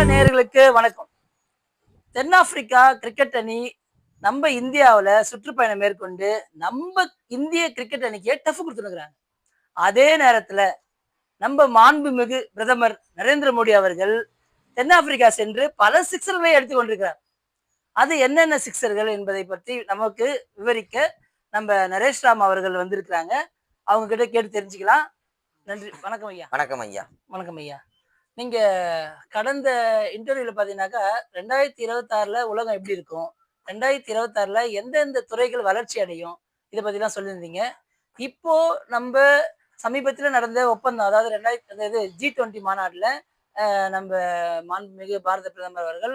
நேயர்களுக்கு வணக்கம். தென்னாப்பிரிக்கா கிரிக்கெட் அணி நம்ம இந்தியாவுல சுற்றுப்பயணம் மேற்கொண்டு நம்ம இந்திய கிரிக்கெட் அணிக்கு டஃப் கொடுத்துருக்குறாங்க அதே நேரத்துல நம்ம மாண்புமிகு பிரதமர் நரேந்திர மோடி அவர்கள் தென்னாப்பிரிக்கா சென்று பல சிக்ஸர்களை எடுத்து கொண்டிருக்கிறார். அது என்னென்ன சிக்ஸர்கள் என்பதை பற்றி நமக்கு விவரிக்க நம்ம நரேஷ் ராம் அவர்கள் வந்திருக்கிறாங்க. அவங்க கிட்ட கேட்டு தெரிஞ்சுக்கலாம். நன்றி. வணக்கம் ஐயா. வணக்கம் ஐயா. வணக்கம் ஐயா. நீங்க கடந்த இன்டர்வியூல பாத்தீங்கன்னாக்கா ரெண்டாயிரத்தி இருபத்தாறுல உலகம் எப்படி இருக்கும்? ரெண்டாயிரத்தி இருபத்தாறுல எந்தெந்த துறைகள் வளர்ச்சி அடையும்? இதை பத்திலாம் சொல்லியிருந்தீங்க. இப்போ நம்ம சமீபத்தில் நடந்த ஒப்பந்தம் அதாவது ரெண்டாயிரத்தி அதாவது ஜி டுவெண்ட்டி மாநாட்டில் நம்ம மாண்புமிகு பாரத பிரதமர் அவர்கள்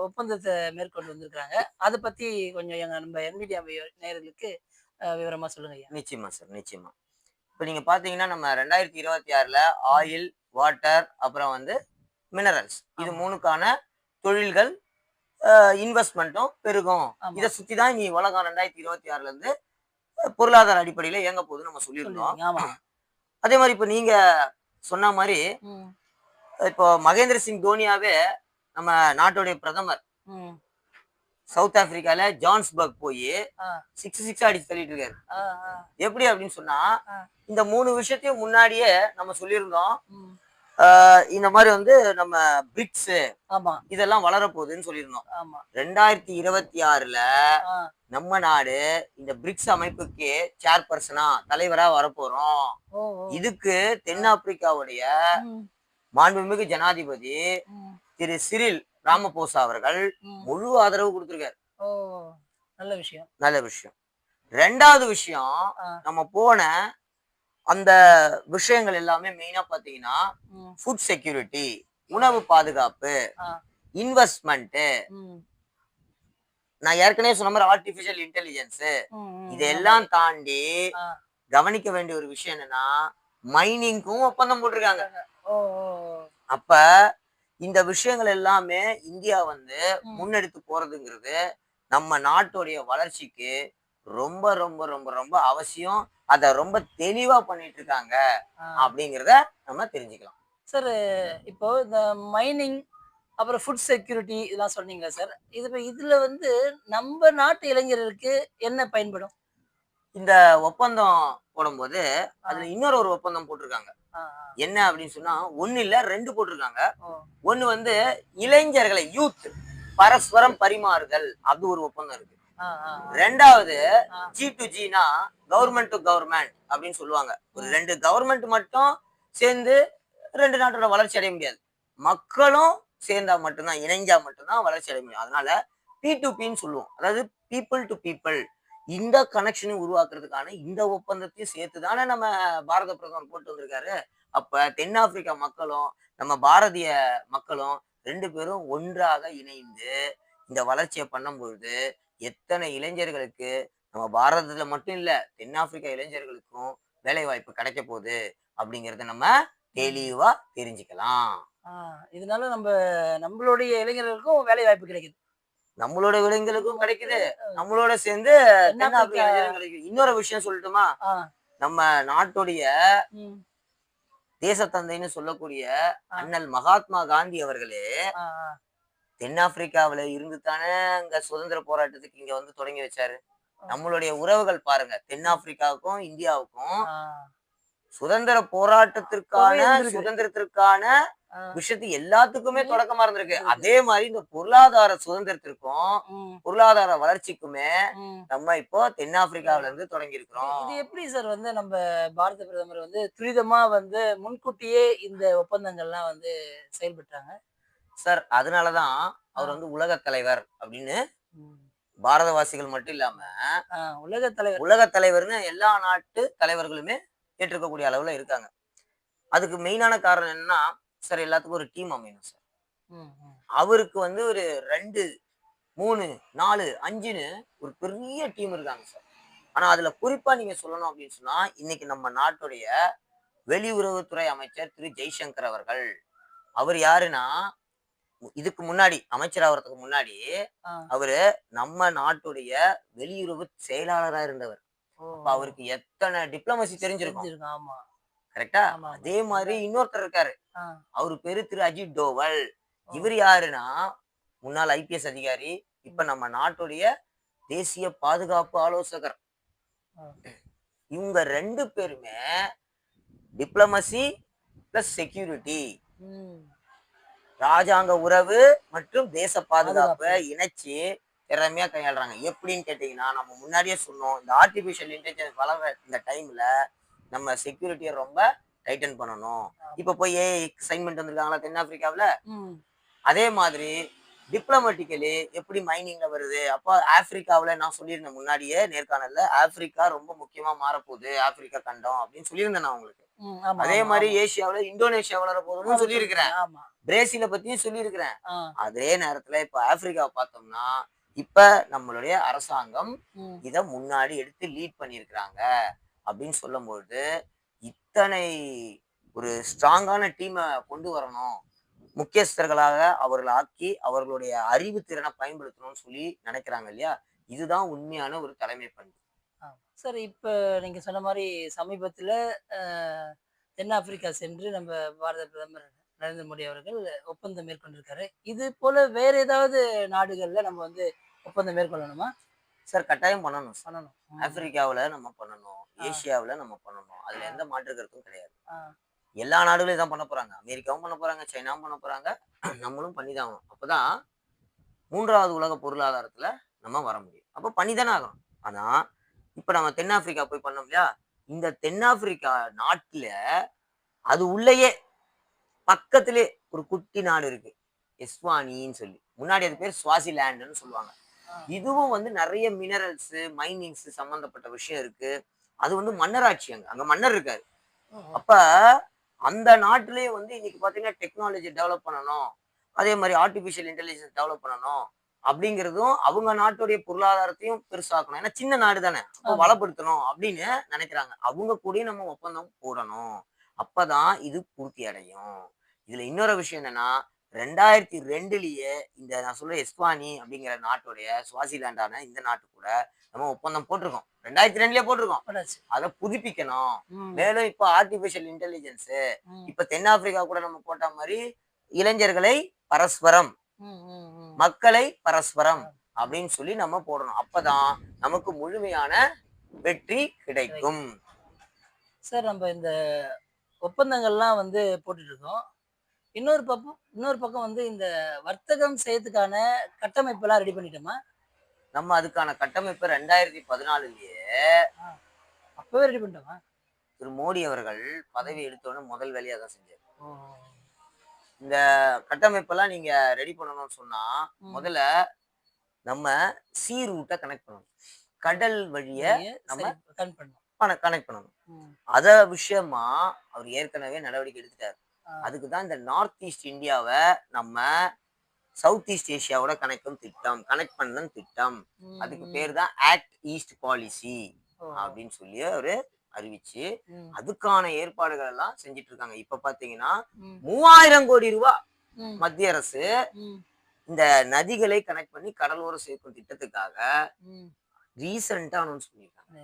ஒப்பந்தத்தை மேற்கொண்டு வந்திருக்கிறாங்க. அதை பத்தி கொஞ்சம் எங்க நம்ம என்மீடியா நேயர்களுக்கு அஹ், விவரமா சொல்லுங்க ஐயா. நிச்சயமா சார் நிச்சயமா. இப்போ நீங்க பாத்தீங்கன்னா நம்ம ரெண்டாயிரத்தி இருபத்தி ஆறுல ஆயில் வாட்டர் அப்புறம் வந்து மினரல்ஸ் இது. மூணுக்கான தொழில்கள் இன்வெஸ்ட்மெண்ட்டும் பெருகும். இதை சுத்தி தான் நீ உலகம் ரெண்டாயிரத்தி இருபத்தி ஆறுல இருந்து பொருளாதார அடிப்படையில இயங்க போகுதுன்னு நம்ம சொல்லியிருந்தோம். அதே மாதிரி இப்போ நீங்க சொன்ன மாதிரி இப்போ மகேந்திர சிங் தோனியாவே நம்ம நாட்டுடைய பிரதமர். சவுத் ஆப்பிரிக்கால ஜான்ஸ்பர்க் போய். சிக்ஸ் சிக்ஸ் அடிச்சு தள்ளிட்டு இருக்காரு எப்படி அப்படின்னு சொன்னா. இந்த மூணு விஷயத்தையும் முன்னாடியே நம்ம சொல்லியிருந்தோம். இந்த மாதிரி வந்து நம்ம பிரிக்ஸ் ஆமா. இதெல்லாம் வளரப்போகுதுன்னு சொல்லியிருந்தோம். ஆமா. ரெண்டாயிரத்தி இருபத்தி ஆறுல நம்ம நாடு இந்த பிரிக்ஸ் அமைப்புக்கு சேர்பர்சனா தலைவரா வரப்போறோம். இதுக்கு தென்னாப்பிரிக்காவுடைய மாண்புமிகு ஜனாதிபதி திரு சிரில் ராமபோசா அவர்கள். முழு ஆதரவு கொடுத்திருக்காரு. நல்ல விஷயம். நல்ல விஷயம். ரெண்டாவது விஷயம். நம்ம போன அந்த விஷயங்கள் எல்லாமே மெயினா பாத்தீங்கன்னா ஃபுட் செக்யூரிட்டி உணவு பாதுகாப்பு. இன்வெஸ்ட்மெண்ட் நான் ஏற்கனவே சொன்ன மாதிரி ஆர்டிபிஷியல் இன்டெலிஜென்ஸ். இதெல்லாம் தாண்டி. கவனிக்க வேண்டிய ஒரு விஷயம் என்னன்னா மைனிங்க்கும் ஒப்பந்தம் போட்டிருக்காங்க. அப்ப இந்த விஷயங்கள் எல்லாமே இந்தியா வந்து. முன்னெடுத்து போறதுங்கிறது நம்ம நாட்டுடைய வளர்ச்சிக்கு ரொம்ப ரொம்ப ரொம்ப ரொம்ப அவசியம். அதை ரொம்ப தெளிவா பண்ணிட்டு இருக்காங்க. அப்படிங்கிறத நம்ம தெரிஞ்சுக்கலாம். சார் இப்போ இந்த மைனிங் அப்புறம் ஃபுட் செக்யூரிட்டி இதெல்லாம் சொன்னீங்களா சார் இது இதுல வந்து நம்ம நாட்டு இளைஞர்களுக்கு என்ன பயன்படும்? இந்த ஒப்பந்தம் போடும்போது அதுல இன்னொரு ஒரு ஒப்பந்தம் போட்டிருக்காங்க. என்ன அப்படின்னு சொன்னா ஒண்ணு இல்ல ரெண்டு போட்டிருக்காங்க. ஒண்ணு வந்து இளைஞர்களை யூத் பரஸ்பரம் பரிமாறுதல் அது ஒரு ஒப்பந்தம் இருக்கு. ரெண்டாவது. ஜி டு ஜினா கவர்மெண்ட் டு கவர்மெண்ட் அப்படின்னு சொல்லுவாங்க. ஒரு ரெண்டு கவர்மெண்ட் மட்டும் சேர்ந்து ரெண்டு நாட்டோட வளர்ச்சி அடைய முடியாது. மக்களும் சேர்ந்தா மட்டும்தான் இணைஞ்சா மட்டும்தான் வளர்ச்சி அடைய முடியும். அதனால பி டு பின்னு சொல்லுவோம். அதாவது பீப்புள் டு பீப்புள் இந்த கனெக்ஷனை உருவாக்குறதுக்கான இந்த ஒப்பந்தத்தையும் சேர்த்து தானே நம்ம பாரத பிரதமர் போட்டு வந்திருக்காரு. அப்ப தென்னாப்பிரிக்கா மக்களும் நம்ம பாரதிய மக்களும் ரெண்டு பேரும் ஒன்றாக இணைந்து இந்த வளர்ச்சியை பண்ணும்பொழுது எத்தனை இளைஞர்களுக்கு நம்ம பாரதத்துல மட்டும் இல்ல தென்னாப்பிரிக்கா இளைஞர்களுக்கும் வேலை வாய்ப்பு கிடைக்க போகுது அப்படிங்கறத நம்ம தெளிவா தெரிஞ்சுக்கலாம். இதனால நம்ம நம்மளுடைய இளைஞர்களுக்கும் வேலை வாய்ப்பு கிடைக்குது. நம்மளோட இளைஞர்களுக்கும் கிடைக்குது. நம்மளோட சேர்ந்து இன்னொரு விஷயம் சொல்லட்டுமா? நம்ம நாட்டுடைய தேசத்தந்தைன்னு சொல்லக்கூடிய அண்ணல் மகாத்மா காந்தி அவர்களே. தென்னாப்பிரிக்காவுல இருந்து தானே அங்க சுதந்திர போராட்டத்துக்கு இங்க வந்து தொடங்கி வச்சாரு. நம்மளுடைய உறவுகள் பாருங்க தென்னாப்பிரிக்காவுக்கும் இந்தியாவுக்கும் சுதந்திர போராட்டத்திற்கான. சுதந்திரத்திற்கான. விஷயத்து எல்லாத்துக்குமே தொடக்கமா இருந்திருக்கு. அதே மாதிரி இந்த பொருளாதார சுதந்திரத்திற்கும் பொருளாதார வளர்ச்சிக்குமே. நம்ம இப்போ தென்னாப்பிரிக்காவுல இருந்து தொடங்கி இருக்கிறோம் இது எப்படி சார் வந்து நம்ம பாரத பிரதமர் வந்து துரிதமா வந்து முன்கூட்டியே இந்த ஒப்பந்தங்கள்லாம் வந்து செயல்பட்டாங்க? சார் அதனாலதான் அவர் வந்து உலக தலைவர் அப்படின்னு. பாரதவாசிகள் மட்டும் இல்லாம உலக தலைவர். உலக தலைவர்னு எல்லா நாட்டு தலைவர்களுமே ஏற்றுக்கக்கூடிய அளவுல இருக்காங்க. அதுக்கு மெயினான காரணம் என்னன்னா சார் எல்லாத்துக்கும் ஒரு டீம் அமையணும் சார். அவருக்கு வந்து ஒரு ரெண்டு மூணு நாலு அஞ்சுன்னு ஒரு பெரிய டீம் இருக்காங்க சார் ஆனா அதுல குறிப்பா நீங்க சொல்லணும் அப்படின்னு சொன்னா இன்னைக்கு நம்ம நாட்டுடைய வெளியுறவுத்துறை அமைச்சர் திரு. ஜெய்சங்கர் அவர்கள். அவர் யாருன்னா இதுக்கு முன்னாடி அமைச்சர் ஆகிறதுக்கு முன்னாடி அவரு நம்ம நாட்டுடைய வெளியுறவு செயலாளரா இருந்தவர். அப்ப அவருக்கு எத்தனை டிப்ளமசி தெரிஞ்சிருக்கும். கரெக்டா. அதே மாதிரி இன்னொருத்தர் இருக்காரு. அவரு பேரு திரு அஜித் டோவல் இவர் யாருன்னா முன்னாள் ஐபிஎஸ் அதிகாரி இப்ப நம்ம நாட்டுடைய தேசிய பாதுகாப்பு ஆலோசகர். இவங்க ரெண்டு பேருமே டிப்ளமசி பிளஸ் செக்யூரிட்டி. ராஜாங்க உறவு மற்றும் தேச பாதுகாப்பை. இணைச்சு திறமையா கையாளுறாங்க. எப்படின்னு கேட்டீங்கன்னா நம்ம முன்னாடியே சொன்னோம் இந்த ஆர்டிபிஷியல் இன்டெலிஜென்ஸ் வளர்ற இந்த டைம்ல நம்ம செக்யூரிட்டியை ரொம்ப டைட்டன் பண்ணணும். இப்ப போய் ஏ சைன் பண்ணிட்டு வந்திருக்காங்களா தென்னாப்பிரிக்காவுல. அதே மாதிரி டிப்ளமேட்டிக்கலி எப்படி மைனிங்ல வருது? அப்போ ஆப்பிரிக்காவுல நான் சொல்லியிருந்தேன் முன்னாடியே நேர்காணல்ல ஆப்பிரிக்கா ரொம்ப முக்கியமா மாறப்போகுது ஆப்பிரிக்கா கண்டம் அப்படின்னு சொல்லியிருந்தேன் நான் உங்களுக்கு. அதே மாதிரி. ஏசியாவுல இந்தோனேஷியா வளர போதும்னு சொல்லியிருக்கிறேன். ஆமா. பிரேசில பத்தியும் சொல்லியிருக்கிறேன். அதே நேரத்துல இப்ப ஆப்பிரிக்காவை பார்த்தோம்னா இப்ப நம்மளுடைய அரசாங்கம். இத முன்னாடி எடுத்து லீட் பண்ணியிருக்கிறாங்க அப்படின்னு சொல்லும்போது இத்தனை ஒரு ஸ்ட்ராங்கான டீமை கொண்டு வரணும் முக்கியஸ்தர்களாக அவர்களை ஆக்கி அவர்களுடைய அறிவு திறனை பயன்படுத்தணும்னு சொல்லி நினைக்கிறாங்க இல்லையா இதுதான் உண்மையான ஒரு தலைமை பண்பு சார் இப்ப நீங்க சொன்ன மாதிரி சமீபத்துல தென்னாப்பிரிக்கா சென்று நம்ம பாரத பிரதமர் நரேந்திர மோடி அவர்கள் ஒப்பந்தம் மேற்கொண்டிருக்காரு. இது போல வேற ஏதாவது நாடுகள்ல நம்ம வந்து ஒப்பந்தம் மேற்கொள்ளணுமா? சார் கட்டாயம் பண்ணணும் பண்ணணும். ஆப்பிரிக்காவுல நம்ம பண்ணணும். ஏசியாவுல நம்ம பண்ணணும். அதுல எந்த மாற்று கருத்தும் கிடையாது. எல்லா நாடுகளும் இதான் பண்ண போறாங்க. அமெரிக்காவும் பண்ண போறாங்க சைனாவும் பண்ண போறாங்க. நம்மளும் பண்ணி தான் ஆகணும். அப்பதான் மூன்றாவது உலக பொருளாதாரத்துல நம்ம வர முடியும். அப்ப பண்ணி தானே ஆகணும். ஆனா இப்ப நம்ம தென்னாப்பிரிக்கா போய் பண்ணோம் இல்லையா? இந்த தென்னாப்பிரிக்கா நாட்டுல அது உள்ளேயே பக்கத்திலே ஒரு குட்டி நாடு இருக்கு. எஸ்வானின்னு சொல்லி. முன்னாடி அது பேர் ஸ்வாசிலேண்டுன்னு சொல்லுவாங்க. இதுவும் வந்து நிறைய மினரல்ஸ் மைனிங்ஸ் சம்பந்தப்பட்ட விஷயம் இருக்கு. அது வந்து மன்னராட்சி அங்க. அங்க மன்னர் இருக்காரு. அப்ப அந்த நாட்டிலேயே வந்து இன்னைக்கு பாத்தீங்கன்னா டெக்னாலஜி டெவலப் பண்ணணும். அதே மாதிரி ஆர்டிபிஷியல் இன்டெலிஜென்ஸ் டெவலப் பண்ணணும். அப்படிங்கிறதும் அவங்க நாட்டுடைய பொருளாதாரத்தையும் பெருசாக்கணும். ஏன்னா சின்ன நாடு தானே. அப்போ. வளப்படுத்தணும் அப்படின்னு நினைக்கிறாங்க. அவங்க கூடயும் நம்ம ஒப்பந்தம் போடணும். அப்பதான் இது பூர்த்தி அடையும். இதுல இன்னொரு விஷயம் என்னன்னா ரெண்டாயிரத்தி ரெண்டுலயே இந்த நான் சொல்ற எஸ்வானி அப்படிங்கிற நாட்டுடைய சுவாசிலாண்டான இந்த நாட்டு கூட நம்ம ஒப்பந்தம் போட்டிருக்கோம் ரெண்டாயிரத்தி ரெண்டுலயே போட்டிருக்கோம். அதை புதுப்பிக்கணும். மேலும் இப்போ ஆர்டிபிஷியல் இன்டெலிஜென்ஸ். இப்ப தென்னாப்பிரிக்கா கூட நம்ம போட்ட மாதிரி இளைஞர்களை பரஸ்பரம். மக்களை பரஸ்பரம் அப்படின்னு சொல்லி நம்ம போடணும் அப்பதான் நமக்கு முழுமையான வெற்றி கிடைக்கும் சார் நம்ம இந்த ஒப்பந்தங்கள்லாம் வந்து போட்டுட்டு இருக்கோம் இன்னொரு பக்கம் இன்னொரு பக்கம் வந்து இந்த வர்த்தகம் செய்யறதுக்கான கட்டமைப்பெல்லாம் ரெடி பண்ணிட்டோமா நம்ம அதுக்கான கட்டமைப்பு ரெண்டாயிரத்தி பதினாலுலயே அப்பவே ரெடி பண்ணிட்டோமா திரு மோடி அவர்கள் பதவி எடுத்தோடனே முதல் வேலையா தான் செஞ்சாரு. இந்த கட்டமைப்பெல்லாம் நீங்க ரெடி பண்ணணும்னு சொன்னா. முதல்ல நம்ம சி ரூட்டை கனெக்ட் பண்ணணும் கடல் வழிய நம்ம சரி கன் பண்ணோம் கனெக்ட் பண்ணணும். அத விஷயமா அவர் ஏற்கனவே நடவடிக்கை எடுத்துட்டாரு. அதுக்கு தான் இந்த நார்த் ஈஸ்ட் இந்தியாவை நம்ம சவுத் ஈஸ்ட் ஏசியாவோட கனெக்டும் திட்டம் கனெக்ட் பண்ணணும் திட்டம் அதுக்கு. பேர் தான் ஆக்ட் ஈஸ்ட் பாலிசி. அப்படின்னு சொல்லி அவரு அறிவிச்சு அதுக்கான ஏற்பாடுகள் எல்லாம் செஞ்சுட்டு இருக்காங்க இப்ப பாத்தீங்கன்னா மூவாயிரம் கோடி ரூபாய் ம், மத்திய அரசு இந்த நதிகளை கனெக்ட் பண்ணி கடலோரம் சேர்க்கும் திட்டத்துக்காக. ரீசெண்டா அனௌன்ஸ் பண்ணிருக்காங்க.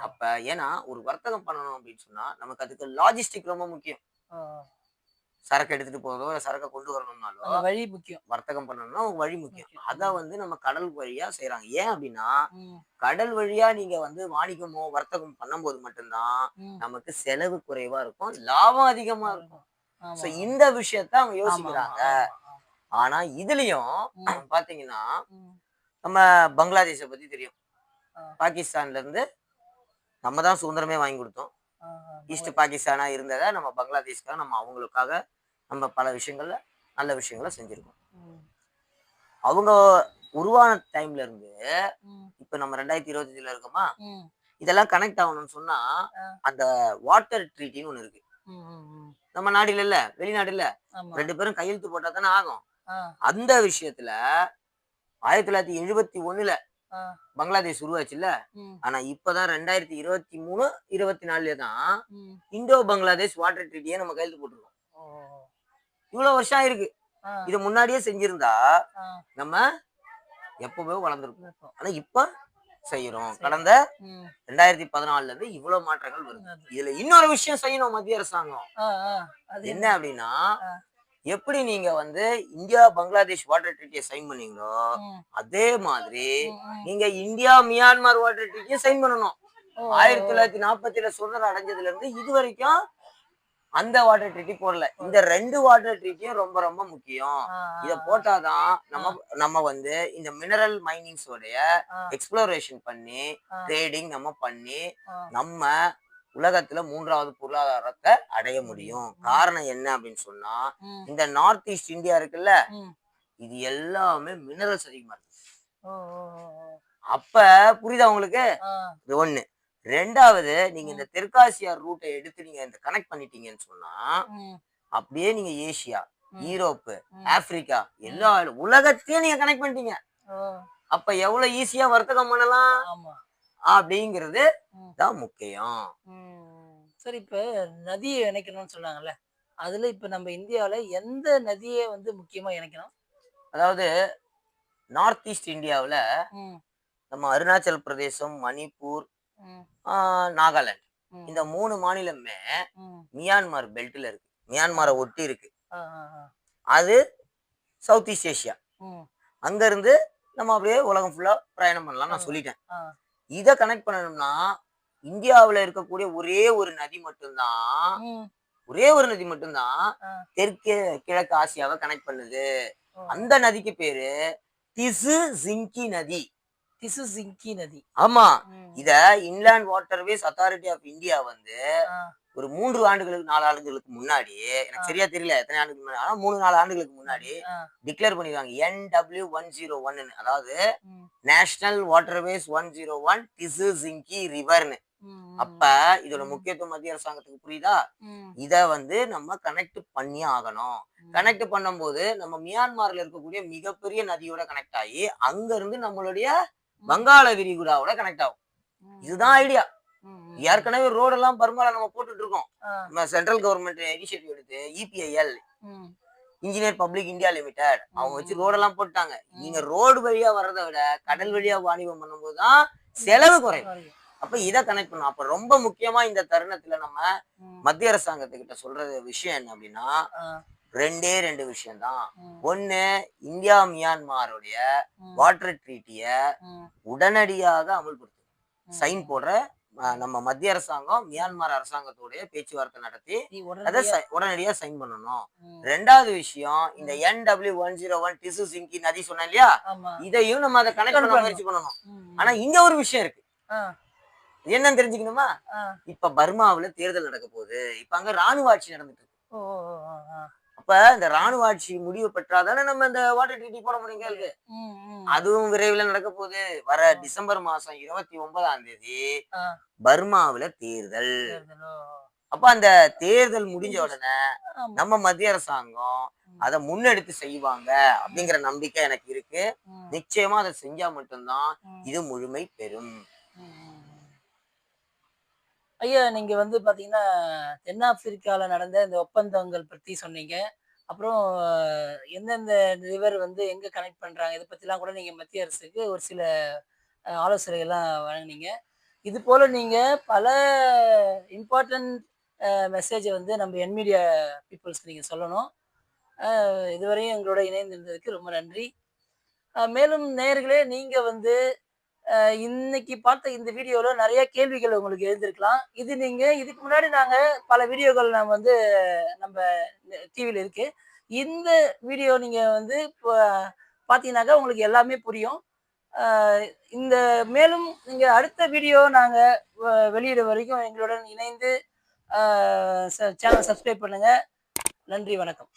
அப்ப ஏன்னா ஒரு வர்த்தகம் பண்ணணும் அப்படின்னு சொன்னா நமக்கு அதுக்கு லாஜிஸ்டிக் ரொம்ப முக்கியம். சரக்கு எடுத்துட்டு போறதோ இல்ல சரக்கை கொண்டு வரணும்னாலோ வழி முக்கியம் வர்த்தகம் பண்ணணும்னா ஒரு வழி முக்கியம். அத வந்து நம்ம கடல் வழியா செய்யறாங்க ஏன் அப்படின்னா கடல் வழியா நீங்க வந்து வாணிகமோ வர்த்தகம் பண்ணும்போது மட்டும்தான். நமக்கு செலவு குறைவா இருக்கும் லாபம் அதிகமா இருக்கும். சோ இந்த விஷயத்த அவங்க யோசிக்கிறாங்க ஆனா இதுலயும். பாத்தீங்கன்னா. நம்ம பங்களாதேஷை பத்தி தெரியும். பாகிஸ்தான்ல இருந்து நம்ம தான் சுதந்திரமே வாங்கி கொடுத்தோம் ஈஸ்ட் பாகிஸ்தானா இருந்ததை நம்ம பங்களாதேஷ்க்காக நம்ம அவங்களுக்காக நம்ம பல விஷயங்கள்ல நல்ல விஷயங்களை செஞ்சிருக்கோம். அவங்க உருவான டைம்ல இருந்து இப்ப நம்ம ரெண்டாயிரத்தி இருபத்தஞ்சுல இருக்கோமா? இதெல்லாம் கனெக்ட் ஆகணும்னு சொன்னா. அந்த வாட்டர் ட்ரீட்டின்னு ஒண்ணு இருக்கு. நம்ம நாடுல இல்ல வெளிநாடு இல்ல. ரெண்டு பேரும் கையெழுத்து போட்டா தானே ஆகும். அந்த விஷயத்துல ஆயிரத்தி தொள்ளாயிரத்தி எழுபத்தி ஒண்ணுல பங்களாதேஷ் உருவாச்சுல்ல? ம், ஆனா இப்பதான் ரெண்டாயிரத்தி இருபத்தி மூணு இருபத்தி நாலுல தான். இந்தோ பங்களாதேஷ் வாட்டர் ட்ரீட்டியே நம்ம கையெழுத்து போட்டிருக்கோம். இவ்வளவு வருஷம் ஆயிருக்கு. இத முன்னாடியே செஞ்சிருந்தா நம்ம எப்பவோ வளர்ந்துருக்கும். ஆனா இப்ப செய்யறோம். கடந்த ரெண்டாயிரத்தி பதினாலுல இருந்து இவ்வளவு மாற்றங்கள் வருது. இதுல இன்னொரு விஷயம் செய்யணும் மத்திய அரசாங்கம். என்ன அப்படின்னா. எப்படி நீங்க வந்து இந்தியா பங்களாதேஷ் வாட்டர் ட்ரீட்டியை சைன் பண்ணீங்களோ அதே மாதிரி. நீங்க இந்தியா மியான்மர் வாட்டர் ட்ரீட்டியை சைன் பண்ணணும். ஆயிரத்தி தொள்ளாயிரத்தி நாற்பத்தி ஏழு சுதந்திரம் அடைஞ்சதுல இருந்து இது வரைக்கும் அந்த வாட்டர் ட்ரீட்டி போடல. இந்த ரெண்டு வாட்டர் ட்ரீட்டியும் ரொம்ப ரொம்ப முக்கியம். இத போட்டாதான் நம்ம நம்ம வந்து இந்த மினரல் மைனிங்ஸ் உடைய ஆ, எக்ஸ்ப்ளோரேஷன் பண்ணி ட்ரேடிங் நம்ம பண்ணி நம்ம உலகத்துல மூன்றாவது பொருளாதாரத்தை அடைய முடியும். காரணம் என்ன அப்படின்னு சொன்னா இந்த நார்த் ஈஸ்ட் இந்தியா இருக்குல்ல. இது எல்லாமே மினரல்ஸ் அதிகமா இருக்கு. அப்ப புரியுதா உங்களுக்கு? இது ஒண்ணு. ரெண்டாவது நீங்க இந்த தெற்காசியா ரூட்டை எடுத்து நீங்க இந்த கனெக்ட் பண்ணிட்டீங்கன்னு சொன்னா அப்படியே நீங்க ஏசியா. யூரோப்பு. ஆப்பிரிக்கா எல்லா உலகத்தையும் நீங்க கனெக்ட் பண்ணிட்டீங்க. அப்ப எவ்வளவு ஈஸியா வர்த்தகம் பண்ணலாம்? ஆமா. அப்படிங்கிறது. தான் முக்கியம். சரி இப்ப நதியை இணைக்கணும்னு சொன்னாங்கல்ல அதுல இப்ப நம்ம இந்தியாவுல எந்த நதியை வந்து முக்கியமா இணைக்கணும் அதாவது நார்த் ஈஸ்ட் இந்தியாவுல நம்ம அருணாச்சல் பிரதேசம் மணிப்பூர் நாகாலாந்து இந்த மூணு மாநிலமே. மியான்மர் பெல்ட்ல இருக்கு மியான்மரை ஒட்டி இருக்கு. அது சவுத் ஈஸ்ட் ஏசியா ம், அங்க இருந்து நம்ம அப்படியே உலகம் ஃபுல்லா பிரயாணம் பண்ணலாம் நான். சொல்லிட்டேன். இத கனெக்ட் பண்ணணும்னா இந்தியாவுல இருக்கக்கூடிய ஒரே ஒரு நதி மட்டும்தான். ஒரே ஒரு நதி மட்டும்தான். தெற்கு கிழக்கு ஆசியாவை கனெக்ட் பண்ணுது. அந்த நதிக்கு பேரு திசு ஜிங்கி நதி திசு சிங்கி நதி ஆமா. இத inland waterways authority of India வந்து ஒரு மூன்று ஆண்டுகளுக்கு நாலு ஆண்டுகளுக்கு முன்னாடி எனக்கு. சரியா தெரியல எத்தனை ஆண்டுக்கு முன்னாடி ஆனா மூணு நாலு ஆண்டுகளுக்கு முன்னாடி டிக்ளேர் பண்ணிருக்காங்க. என்டபிள்யூ ஒன் ஜீரோ ஒன்னு அதாவது national waterways one zero one Tizu Zungki ரிவர்னு அப்ப இதோட முக்கியத்துவம் மத்திய அரசாங்கத்துக்கு புரியுதா? இத வந்து நம்ம கனெக்ட் பண்ணி ஆகணும். கனெக்ட் பண்ணும்போது நம்ம மியான்மர்ல இருக்கக்கூடிய மிகப்பெரிய நதியோட கனெக்ட் ஆகி அங்க இருந்து நம்மளுடைய வங்காள விரிகுடாவோட கனெக்ட் ஆகும். இதுதான் ஐடியா. ஏற்கனவே ரோடு எல்லாம் பர்மால நம்ம போட்டுட்டு இருக்கோம். நம்ம சென்ட்ரல் கவர்மெண்ட் இனிஷியேட்டிவ் எடுத்து EPIL engineer public India limited அவங்க வச்சு ம். ரோடெல்லாம் போட்டாங்க. நீங்க ரோடு வழியா வர்றதை விட கடல் வழியா வாணிபம் பண்ணும்போது தான் செலவு குறையும். அப்ப இத கனெக்ட் பண்ணும் அப்ப ரொம்ப முக்கியமா இந்த தருணத்துல நம்ம மத்திய அரசாங்கத்துக்கிட்ட சொல்றது விஷயம் என்ன அப்படின்னா ரெண்டே ரெண்டு விஷயம் தான் ஒண்ணு இந்தியா மியான்மாருடைய வாட்டர் ட்ரீட்டிய உடனடியாக அமல்படுத்தும். சைன் போடுற நம்ம மத்திய அரசாங்கம் மியான்மர் அரசாங்கத்தோடைய பேச்சுவார்த்தை நடத்தி அதை உடனடியா- சைன் பண்ணணும். ரெண்டாவது விஷயம் இந்த NW one zero one Tizu Zungki நதி சொன்னேன் இல்லையா? இதையும் நம்ம அதை கனெக்ட் பண்ண. முயற்சி பண்ணணும். ஆனா இங்க ஒரு விஷயம் இருக்கு. என்னன்னு தெரிஞ்சுக்கணுமா. இப்ப பர்மாவுல தேர்தல் நடக்க போகுது. இப்ப அங்க ராணுவ ஆட்சி நடந்துட்டு இருக்கு. அப்ப இந்த ராணுவ ஆட்சி முடிவு பெற்றாதானே நம்ம இந்த வாட்டர் ட்ரீட்டி போட முடியும் கேளுங்க. ம், ம். அதுவும் விரைவில் நடக்க போகுது. வர டிசம்பர் மாசம் இருபத்தி ஒன்பதாம் தேதி பர்மாவுல தேர்தல். அப்ப அந்த தேர்தல் முடிஞ்ச உடனே. நம்ம மத்திய அரசாங்கம் அதை முன்னெடுத்து செய்வாங்க அப்படிங்கிற நம்பிக்கை எனக்கு இருக்கு. நிச்சயமா அதை செஞ்சா மட்டும்தான் இது முழுமை பெறும். ஐயா நீங்க வந்து பாத்தீங்கன்னா தென்னாப்பிரிக்கால நடந்த இந்த ஒப்பந்தங்கள் பத்தி சொன்னீங்க. அப்புறம் எந்தெந்த ரிவர் வந்து எங்க கனெக்ட் பண்றாங்க? இதை பத்திலாம் கூட நீங்க மத்திய அரசுக்கு ஒரு சில ஆலோசனைகள்லாம் வழங்குனீங்க. இது போல நீங்க பல இம்பார்ட்டன்ட் மெசேஜை வந்து நம்ம என்மீடியா பீப்புள்ஸ்க்கு நீங்கள் சொல்லணும். இதுவரையும் எங்களோட இணைந்திருந்ததுக்கு ரொம்ப நன்றி. மேலும் நேர்களே நீங்கள் வந்து இன்னைக்கு பார்த்த இந்த வீடியோவில் நிறைய கேள்விகள் உங்களுக்கு எழுந்திருக்கலாம். இது நீங்கள் இதுக்கு முன்னாடி நாங்கள் பல வீடியோக்கள் நம்ம வந்து நம்ம டிவியில் இருக்கு. இந்த வீடியோ நீங்கள் வந்து இப்போ பார்த்தீங்கன்னாக்கா உங்களுக்கு எல்லாமே புரியும். இந்த மேலும் நீங்கள் அடுத்த வீடியோ நாங்கள் வ- வெளியிட வரைக்கும் எங்களுடன் இணைந்து சேனல் சப்ஸ்கிரைப் பண்ணுங்கள் நன்றி வணக்கம்.